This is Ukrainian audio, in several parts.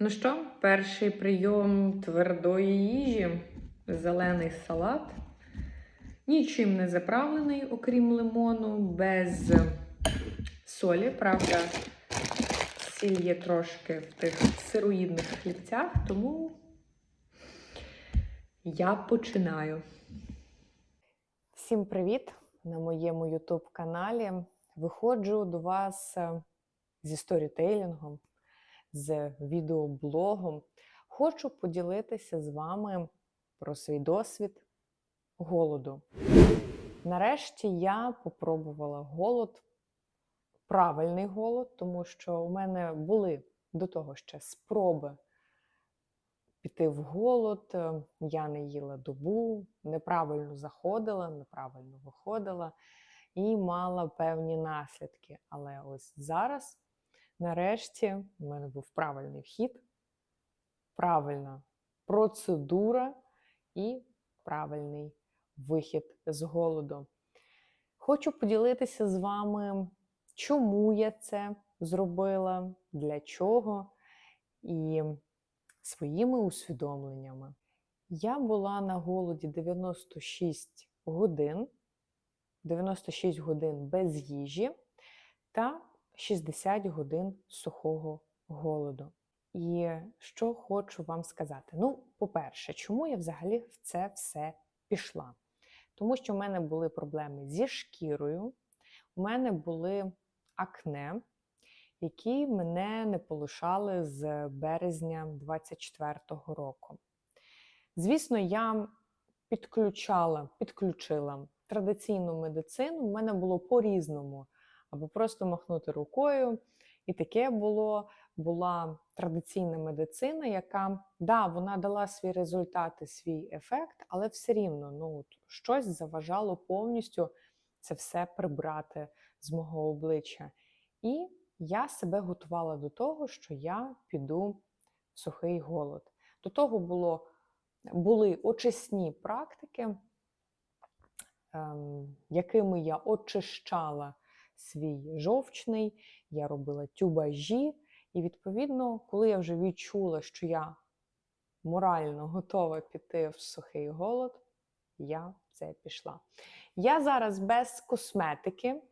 Ну що, перший прийом твердої їжі зелений салат. Нічим не заправлений, окрім лимону, без солі. Правда, сіль є трошки в тих сироїдних хлібцях, тому я починаю. Всім привіт! На моєму YouTube каналі виходжу до вас е, зі сторітейлінгом, з відеоблогом. Хочу поділитися з вами про свій досвід голоду. Нарешті я попробувала голод, правильний голод, тому що у мене були до того ще спроби піти в голод. е, Я не їла добу, неправильно заходила, неправильно виходила і мала певні наслідки. Але ось зараз, нарешті, в мене був правильний вхід, правильна процедура і правильний вихід з голоду. Хочу поділитися з вами, чому я це зробила, для чого. І своїми усвідомленнями. Я була на голоді 96 годин, 96 годин без їжі та 60 годин сухого голоду. І що хочу вам сказати? Ну, по-перше, чому я взагалі в це все пішла? Тому що в мене були проблеми зі шкірою, у мене були акне, які мене не полишали з березня 24-го року. Звісно, я підключала, підключила традиційну медицину. У мене було по-різному, або просто махнути рукою. І таке було була традиційна медицина, яка да, вона дала свій результат і свій ефект, але все рівно ну, щось заважало повністю це все прибрати з мого обличчя. І я себе готувала до того, що я піду в сухий голод. До того було, були очисні практики, ем, якими я очищала свій жовчний, я робила тюбажі. І, відповідно, коли я вже відчула, що я морально готова піти в сухий голод, я це пішла. Я зараз без косметики.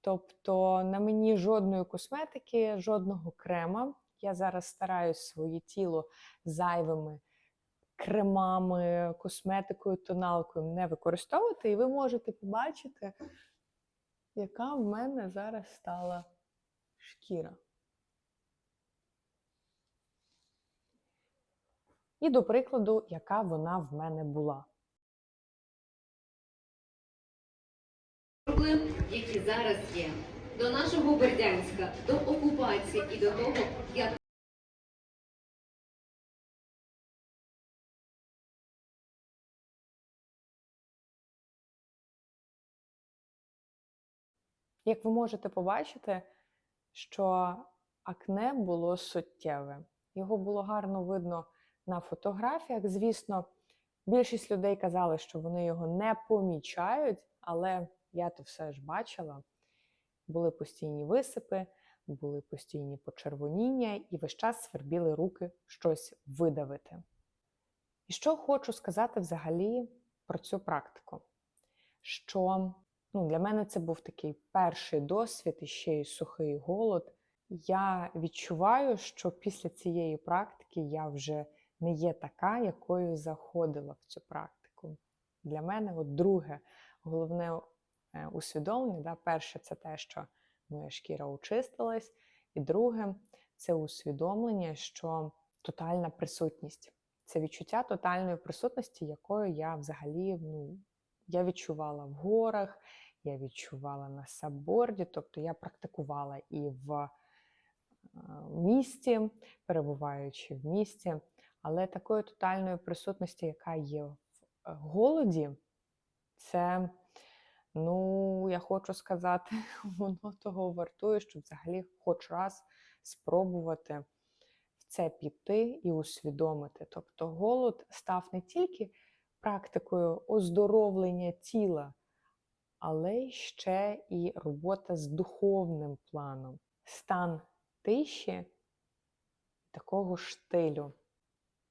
Тобто на мені жодної косметики, жодного крема. Я зараз стараюсь своє тіло зайвими кремами, косметикою, тоналкою не використовувати, і ви можете побачити, яка в мене зараз стала шкіра. І до прикладу, яка вона в мене була. проблем, які зараз є. До нашого Бердянська, до окупації і до того, як Як ви можете побачити, що акне було суттєве. Його було гарно видно на фотографіях. Звісно, більшість людей казали, що вони його не помічають, але я то все ж бачила. Були постійні висипи, були постійні почервоніння, і весь час свербіли руки щось видавити. І що хочу сказати взагалі про цю практику? Що ну, для мене це був такий перший досвід і ще й сухий голод. Я відчуваю, що після цієї практики я вже не є така, якою заходила в цю практику. Для мене, от друге, головне е, усвідомлення, да, перше, це те, що моя шкіра очистилась, і друге, це усвідомлення, що тотальна присутність. Це відчуття тотальної присутності, якою я взагалі ну, я відчувала в горах, я відчувала на сабборді, тобто я практикувала і в е, місті, перебуваючи в місті, але такої тотальної присутності, яка є в е, голоді, це, ну, я хочу сказати, воно того вартує, щоб взагалі хоч раз спробувати в це піти і усвідомити. Тобто голод став не тільки практикою оздоровлення тіла, але ще і робота з духовним планом. Стан тиші такого штилю,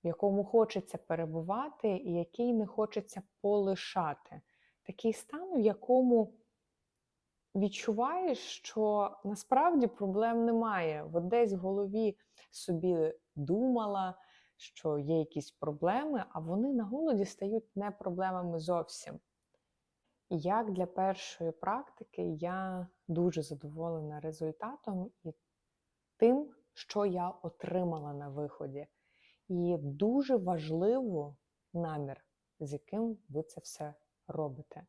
в якому хочеться перебувати і який не хочеться полишати. Такий стан, в якому відчуваєш, що насправді проблем немає. От десь в голові собі думала, що є якісь проблеми, а вони на голоді стають не проблемами зовсім. Як для першої практики я дуже задоволена результатом і тим, що я отримала на виході. І дуже важливо намір, з яким ви це все робите.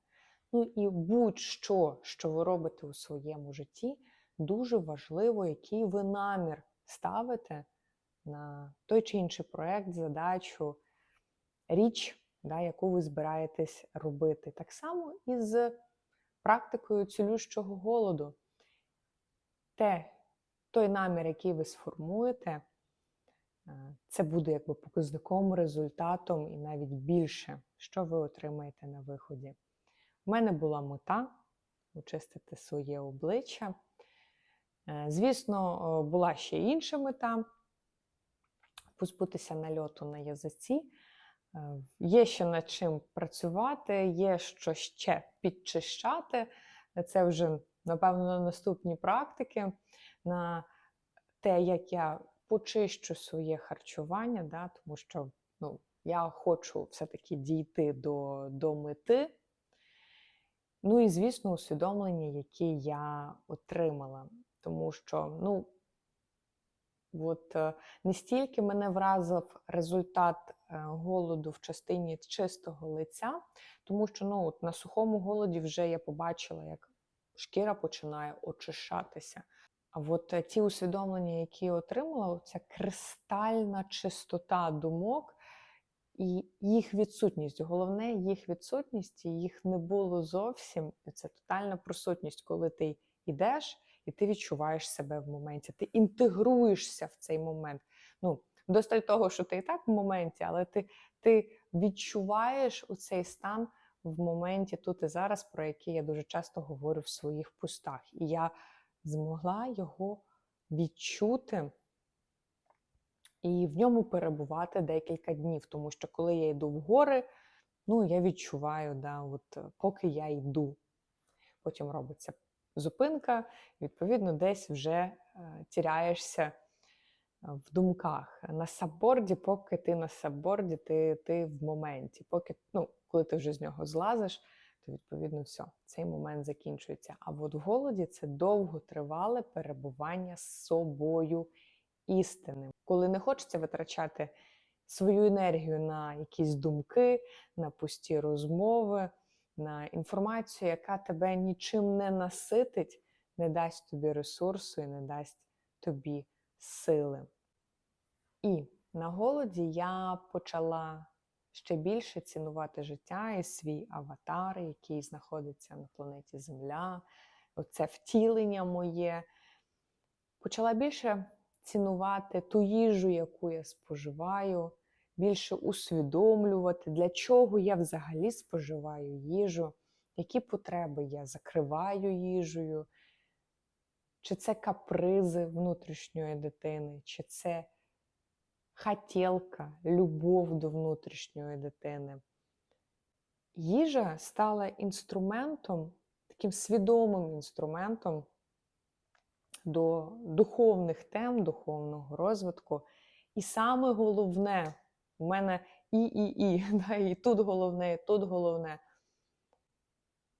Ну і будь-що, що ви робите у своєму житті, дуже важливо, який ви намір ставите на той чи інший проект, задачу, річ, да, яку ви збираєтесь робити. Так само і з практикою цілющого голоду. Те, той намір, який ви сформуєте, е, це буде якби показником, результатом і навіть більше, що ви отримаєте на виході. У мене була мета очистити своє обличчя. Е, Звісно, була ще інша мета позбутися нальоту на язиці. Е, Є ще над чим працювати, є що ще підчищати. Це вже, напевно, на наступні практики, на те, як я почищу своє харчування, да, тому що ну, я хочу все-таки дійти до, до мети. Ну і, звісно, усвідомлення, які я отримала. Тому що, ну, от не стільки мене вразив результат е, голоду в частині чистого лиця, тому що ну, от на сухому голоді вже я побачила, як шкіра починає очищатися. А от е, ті усвідомлення, які я отримала, ця кристальна чистота думок і їх відсутність. Головне, їх відсутність, і їх не було зовсім. Це тотальна присутність, коли ти йдеш і ти відчуваєш себе в моменті, ти інтегруєшся в цей момент. Ну, досталь того, що ти і так в моменті, але ти, ти відчуваєш у цей стан в моменті тут і зараз, про який я дуже часто говорю в своїх пустах. І я змогла його відчути і в ньому перебувати декілька днів. Тому що коли я йду в гори, ну я відчуваю, да, от, поки я йду. Потім робиться зупинка, відповідно, десь вже е, тіряєшся е, в думках. На сабборді, поки ти на сабборді, ти, ти в моменті. Поки, ну, коли ти вже з нього злазиш, то відповідно все, цей момент закінчується. А от в голоді це довготривале перебування з собою істинним, коли не хочеться витрачати свою енергію на якісь думки, на пусті розмови, на інформацію, яка тебе нічим не наситить, не дасть тобі ресурсу і не дасть тобі сили. І на голоді я почала ще більше цінувати життя і свій аватар, який знаходиться на планеті Земля, оце втілення моє. Почала більше цінувати ту їжу, яку я споживаю, більше усвідомлювати, для чого я взагалі споживаю їжу, які потреби я закриваю їжею, чи це капризи внутрішньої дитини, чи це хотілка, любов до внутрішньої дитини. Їжа стала інструментом, таким свідомим інструментом до духовних тем, духовного розвитку. І саме головне, у мене і, і, і, да, і тут головне, і тут головне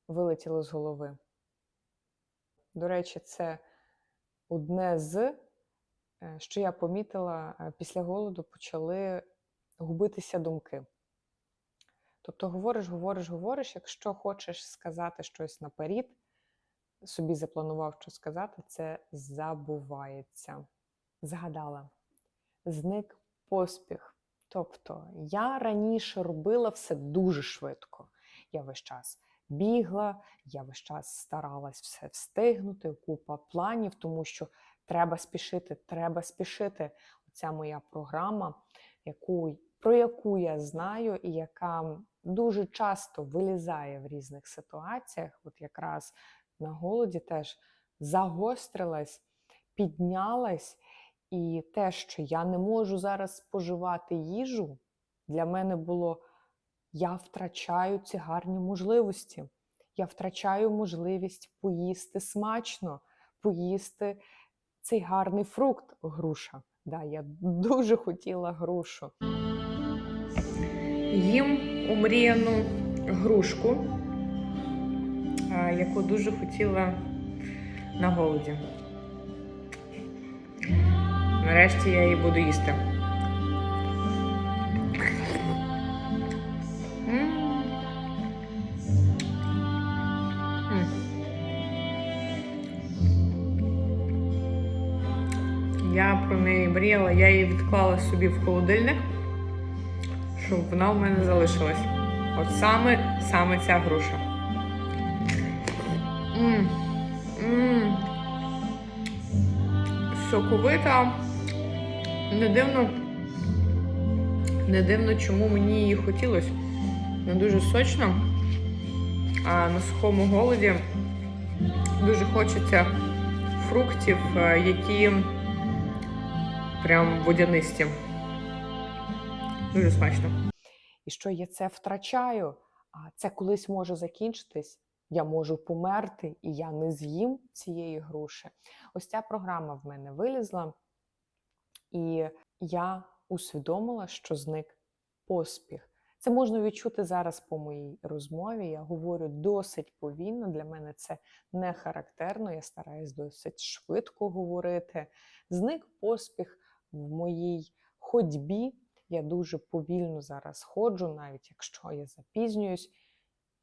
вилетіло з голови. До речі, це одне з, е, що я помітила, е, після голоду почали губитися думки. Тобто говориш, говориш, говориш, якщо хочеш сказати щось наперед, собі запланував, що сказати, це забувається. Згадала, зник поспіх. Тобто я раніше робила все дуже швидко. Я весь час бігла, я весь час старалась все встигнути, купа планів, тому що треба спішити, треба спішити. Оця моя програма, яку, про яку я знаю, і яка дуже часто вилізає в різних ситуаціях, от якраз на голоді теж загострилась, піднялась І те, що я не можу зараз споживати їжу, для мене було я втрачаю ці гарні можливості. Я втрачаю можливість поїсти смачно, поїсти цей гарний фрукт груша. Да, я дуже хотіла грушу. Їм омріяну грушку, яку дуже хотіла на голоді. Нарешті я її буду їсти. М. М. Я про неї мріяла, я її відклала собі в холодильник, щоб вона в мене залишилась. От саме, саме ця груша. М. М. Соковита. Не дивно, не дивно, чому мені її хотілося. Вона дуже сочна. А на сухому голоді дуже хочеться фруктів, е, які прям водянисті. Дуже смачно. І що я це втрачаю, а це колись може закінчитись. Я можу померти, і я не з'їм цієї груші. Ось ця програма в мене вилізла, і я усвідомила, що зник поспіх. Це можна відчути зараз по моїй розмові. Я говорю досить повільно. Для мене це не характерно. Я стараюсь досить швидко говорити. Зник поспіх в моїй ходьбі. Я дуже повільно зараз ходжу, навіть якщо я запізнююсь,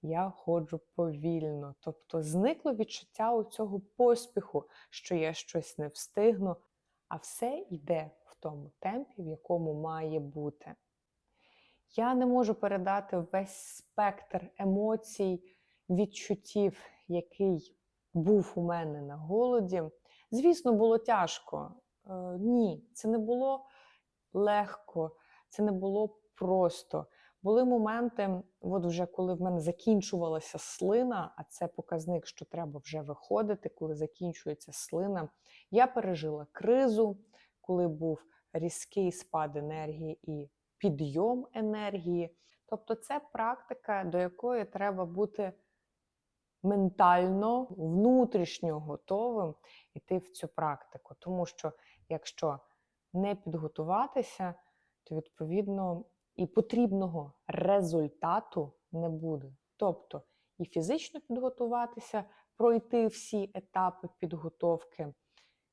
я ходжу повільно. Тобто зникло відчуття у цього поспіху, що я щось не встигну, а все йде в тому темпі, в якому має бути. Я не можу передати весь спектр емоцій, відчуттів, який був у мене на голоді. Звісно, було тяжко. Е, ні, це не було легко, це не було просто. Були моменти, от вже коли в мене закінчувалася слина, а це показник, що треба вже виходити, коли закінчується слина. Я пережила кризу, коли був різкий спад енергії і підйом енергії. Тобто, це практика, до якої треба бути ментально, внутрішньо готовим йти в цю практику. Тому що якщо не підготуватися, то відповідно і потрібного результату не буде. Тобто і фізично підготуватися, пройти всі етапи підготовки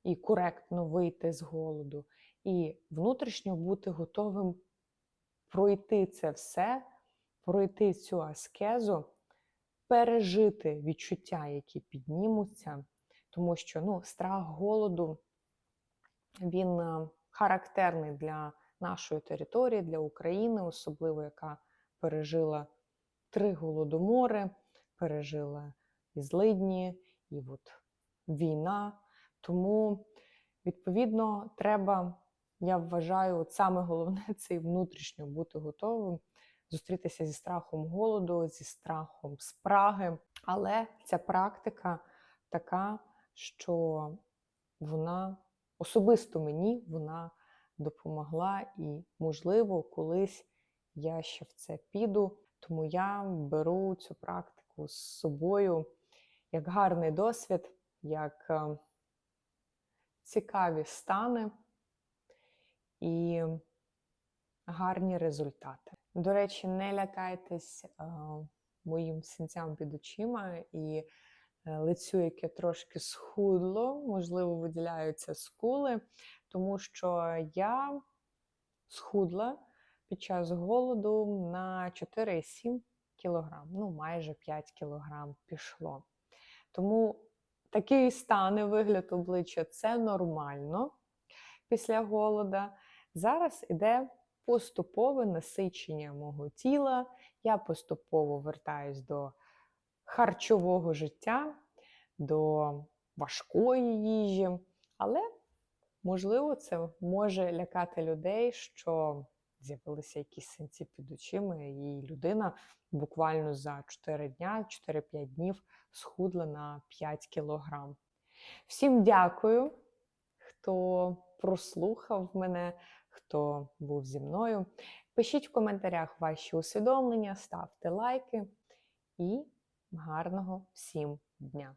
і коректно вийти з голоду, і внутрішньо бути готовим пройти це все, пройти цю аскезу, пережити відчуття, які піднімуться, тому що ну, страх голоду він е, характерний для нашої території, для України, особливо яка пережила три голодомори, пережила і злидні, і от війна. Тому, відповідно, треба, я вважаю, от саме головне це і внутрішньо бути готовим зустрітися зі страхом голоду, зі страхом спраги. Але ця практика така, що вона особисто мені вона допомогла, і, можливо, колись я ще в це піду. Тому я беру цю практику з собою як гарний досвід, як е, цікаві стани і гарні результати. До речі, не лякайтесь е, моїм синцям під очима і лицю, яке трошки схудло, можливо, виділяються скули, тому що я схудла під час голоду на 4,7 кг, ну майже 5 кг пішло. Тому такий стан і вигляд обличчя це нормально після голода. Зараз іде поступове насичення мого тіла. Я поступово вертаюсь до харчового життя, до важкої їжі. Але, можливо, це може лякати людей, що з'явилися якісь синці під очима, і людина буквально за 4 дня, 4-5 днів схудла на 5 кілограм. Всім дякую, хто прослухав мене, хто був зі мною. Пишіть в коментарях ваші усвідомлення, ставте лайки і гарного всім дня!